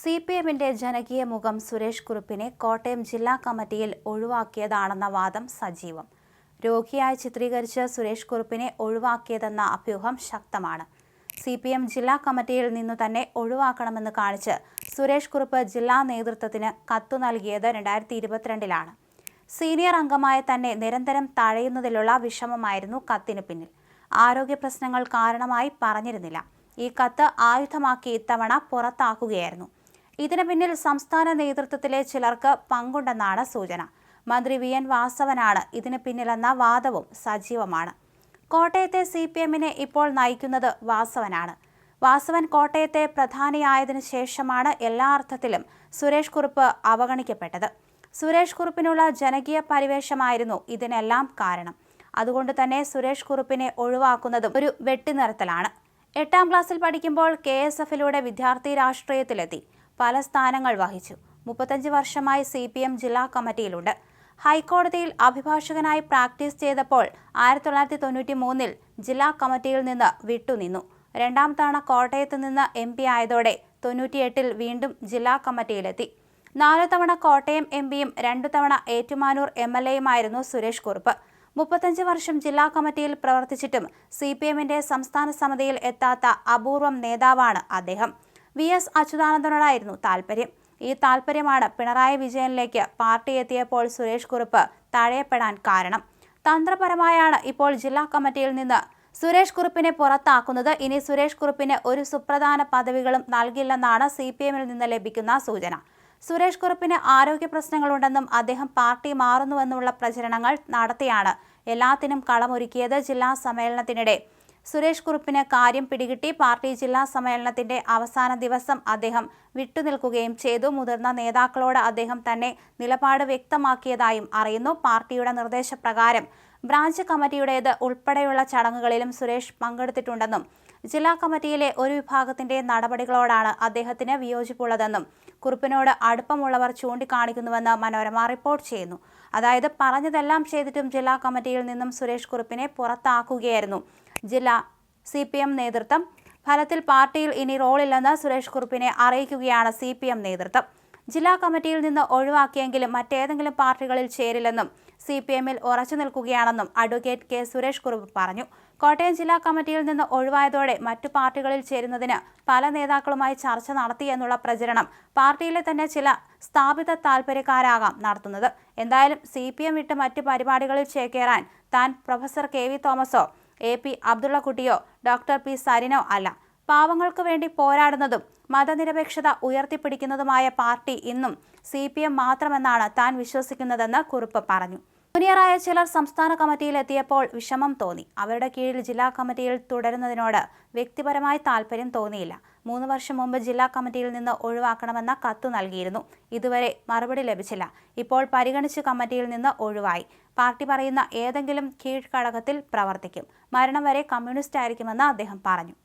C P എമ്മിന്റെ ജനകീയ മുഖം സുരേഷ് കുറുപ്പിനെ കോട്ടയം ജില്ലാ കമ്മിറ്റിയിൽ ഒഴിവാക്കിയതാണെന്ന വാദം സജീവം. രോഗിയായി ചിത്രീകരിച്ച് സുരേഷ് കുറുപ്പിനെ ഒഴിവാക്കിയതെന്ന അഭ്യൂഹം ശക്തമാണ്. സി പി എം ജില്ലാ കമ്മിറ്റിയിൽ നിന്നു തന്നെ ഒഴിവാക്കണമെന്ന് കാണിച്ച് സുരേഷ് കുറുപ്പ് ജില്ലാ നേതൃത്വത്തിന് കത്തു നൽകിയത് രണ്ടായിരത്തി ഇരുപത്തിരണ്ടിലാണ് സീനിയർ അംഗമായ തന്നെ നിരന്തരം തഴയുന്നതിലുള്ള വിഷമമായിരുന്നു കത്തിന് പിന്നിൽ. ആരോഗ്യ പ്രശ്നങ്ങൾ കാരണമായി പറഞ്ഞിരുന്നില്ല. ഈ കത്ത് ആയുധമാക്കി ഇത്തവണ പുറത്താക്കുകയായിരുന്നു. ഇതിനു പിന്നിൽ സംസ്ഥാന നേതൃത്വത്തിലെ ചിലർക്ക് പങ്കുണ്ടെന്നാണ് സൂചന. മന്ത്രി വി. എൻ. വാസവനാണ് ഇതിന് പിന്നിലെന്ന വാദവും സജീവമാണ്. കോട്ടയത്തെ സി. പി. എമ്മിനെ ഇപ്പോൾ നയിക്കുന്നത് വാസവനാണ്. വാസവൻ കോട്ടയത്തെ പ്രധാനിയായതിനു ശേഷമാണ് എല്ലാ അർത്ഥത്തിലും സുരേഷ് കുറുപ്പ് അവഗണിക്കപ്പെട്ടത്. സുരേഷ് കുറുപ്പിനുള്ള ജനകീയ പരിവേഷമായിരുന്നു ഇതിനെല്ലാം കാരണം. അതുകൊണ്ട് തന്നെ സുരേഷ് കുറുപ്പിനെ ഒഴിവാക്കുന്നതും ഒരു വെട്ടിനിർത്തലാണ്. എട്ടാം ക്ലാസ്സിൽ പഠിക്കുമ്പോൾ കെ. എസ്. എഫിലൂടെ വിദ്യാർത്ഥി രാഷ്ട്രീയത്തിലെത്തി. പല സ്ഥാനങ്ങൾ വഹിച്ചു. മുപ്പത്തഞ്ച് വർഷമായി സി പി എം ജില്ലാ കമ്മിറ്റിയിലുണ്ട്. ഹൈക്കോടതിയിൽ അഭിഭാഷകനായി പ്രാക്ടീസ് ചെയ്തപ്പോൾ ആയിരത്തി തൊള്ളായിരത്തി തൊണ്ണൂറ്റി മൂന്നിൽ ജില്ലാ കമ്മിറ്റിയിൽ നിന്ന് വിട്ടുനിന്നു. രണ്ടാം തവണ കോട്ടയത്ത് നിന്ന് എം പി ആയതോടെ തൊണ്ണൂറ്റിയെട്ടിൽ വീണ്ടും ജില്ലാ കമ്മിറ്റിയിലെത്തി. നാലു തവണ കോട്ടയം എം പിയും രണ്ടു തവണ ഏറ്റുമാനൂർ എം എൽ എയുമായിരുന്നു സുരേഷ് കുറുപ്പ്. മുപ്പത്തഞ്ച് വർഷം ജില്ലാ കമ്മിറ്റിയിൽ പ്രവർത്തിച്ചിട്ടും സി പി എമ്മിന്റെ സംസ്ഥാന സമിതിയിൽ എത്താത്ത അപൂർവം നേതാവാണ് അദ്ദേഹം. വി എസ് അച്യുതാനന്ദനോടായിരുന്നു താല്പര്യം ഈ താല്പര്യമാണ് പിണറായി വിജയനിലേക്ക് പാർട്ടി എത്തിയപ്പോൾ സുരേഷ് കുറുപ്പ് തഴയപ്പെടാൻ കാരണം. തന്ത്രപരമായാണ് ഇപ്പോൾ ജില്ലാ കമ്മിറ്റിയിൽ നിന്ന് സുരേഷ് കുറുപ്പിനെ പുറത്താക്കുന്നത്. ഇനി സുരേഷ് കുറുപ്പിന് ഒരു സുപ്രധാന പദവികളും നൽകില്ലെന്നാണ് സി പി എമ്മിൽ നിന്ന് ലഭിക്കുന്ന സൂചന. സുരേഷ് കുറുപ്പിന് ആരോഗ്യ പ്രശ്നങ്ങളുണ്ടെന്നും അദ്ദേഹം പാർട്ടി മാറുന്നുവെന്നുള്ള പ്രചരണങ്ങൾ നടത്തിയാണ് എല്ലാത്തിനും കളമൊരുക്കിയത് ജില്ലാ സമ്മേളനത്തിനിടെ. സുരേഷ് കുറുപ്പിന് കാര്യം പിടികിട്ടി പാർട്ടി ജില്ലാ സമ്മേളനത്തിന്റെ അവസാന ദിവസം അദ്ദേഹം വിട്ടുനിൽക്കുകയും ചെയ്തു. മുതിർന്ന നേതാക്കളോട് അദ്ദേഹം തന്നെ നിലപാട് വ്യക്തമാക്കിയതായും അറിയുന്നു. പാർട്ടിയുടെ നിർദ്ദേശപ്രകാരം ബ്രാഞ്ച് കമ്മിറ്റിയുടേത് ഉൾപ്പെടെയുള്ള ചടങ്ങുകളിലും സുരേഷ് പങ്കെടുത്തിട്ടുണ്ടെന്നും ജില്ലാ കമ്മിറ്റിയിലെ ഒരു വിഭാഗത്തിന്റെ നടപടികളോടാണ് അദ്ദേഹത്തിന് വിയോജിപ്പുള്ളതെന്നും കുറിപ്പിനോട് അടുപ്പമുള്ളവർ ചൂണ്ടിക്കാണിക്കുന്നുവെന്ന് മനോരമ റിപ്പോർട്ട് ചെയ്യുന്നു. അതായത് പറഞ്ഞതെല്ലാം ചെയ്തിട്ടും ജില്ലാ കമ്മിറ്റിയിൽ നിന്നും സുരേഷ് കുറിപ്പിനെ പുറത്താക്കുകയായിരുന്നു. ജില്ലാ സി പി എം നേതൃത്വം ഫലത്തിൽ പാർട്ടിയിൽ ഇനി റോളില്ലെന്ന് സുരേഷ് കുറുപ്പിനെ അറിയിക്കുകയാണ് സി പി എം നേതൃത്വം. ജില്ലാ കമ്മിറ്റിയിൽ നിന്ന് ഒഴിവാക്കിയെങ്കിലും മറ്റേതെങ്കിലും പാർട്ടികളിൽ ചേരില്ലെന്നും സി പി എമ്മിൽ ഉറച്ചു നിൽക്കുകയാണെന്നും അഡ്വക്കേറ്റ് കെ സുരേഷ് കുറുപ്പ് പറഞ്ഞു. കോട്ടയം ജില്ലാ കമ്മിറ്റിയിൽ നിന്ന് ഒഴിവായതോടെ മറ്റു പാർട്ടികളിൽ ചേരുന്നതിന് പല നേതാക്കളുമായി ചർച്ച നടത്തിയെന്നുള്ള പ്രചരണം പാർട്ടിയിലെ തന്നെ ചില സ്ഥാപിത താൽപര്യക്കാരാകാം നടത്തുന്നത്. എന്തായാലും സി പി എം വിട്ട് മറ്റ് പരിപാടികളിൽ ചേക്കേറാൻ താൻ പ്രൊഫസർ കെ വി തോമസോ എ പി അബ്ദുള്ളക്കുട്ടിയോ ഡോക്ടർ പി സരിനോ അല്ല. പാവങ്ങൾക്ക് വേണ്ടി പോരാടുന്നതും മതനിരപേക്ഷത ഉയർത്തിപ്പിടിക്കുന്നതുമായ പാർട്ടി ഇന്നും സി പി എം മാത്രമെന്നാണ് താൻ വിശ്വസിക്കുന്നതെന്ന് കുറിപ്പ് പറഞ്ഞു. ജൂനിയറായ ചിലർ സംസ്ഥാന കമ്മിറ്റിയിലെത്തിയപ്പോൾ വിഷമം തോന്നി. അവരുടെ കീഴിൽ ജില്ലാ കമ്മിറ്റിയിൽ തുടരുന്നതിനോട് വ്യക്തിപരമായി താല്പര്യം തോന്നിയില്ല. മൂന്ന് വർഷം മുമ്പ് ജില്ലാ കമ്മിറ്റിയിൽ നിന്ന് ഒഴിവാക്കണമെന്ന കത്ത് നൽകിയിരുന്നു. ഇതുവരെ മറുപടി ലഭിച്ചില്ല. ഇപ്പോൾ പരിഗണിച്ച് കമ്മിറ്റിയിൽ നിന്ന് ഒഴിവായി. പാർട്ടി പറയുന്ന ഏതെങ്കിലും കീഴ്ഘടകത്തിൽ പ്രവർത്തിക്കും. മരണം വരെ കമ്മ്യൂണിസ്റ്റ് ആയിരിക്കുമെന്ന് അദ്ദേഹം പറഞ്ഞു.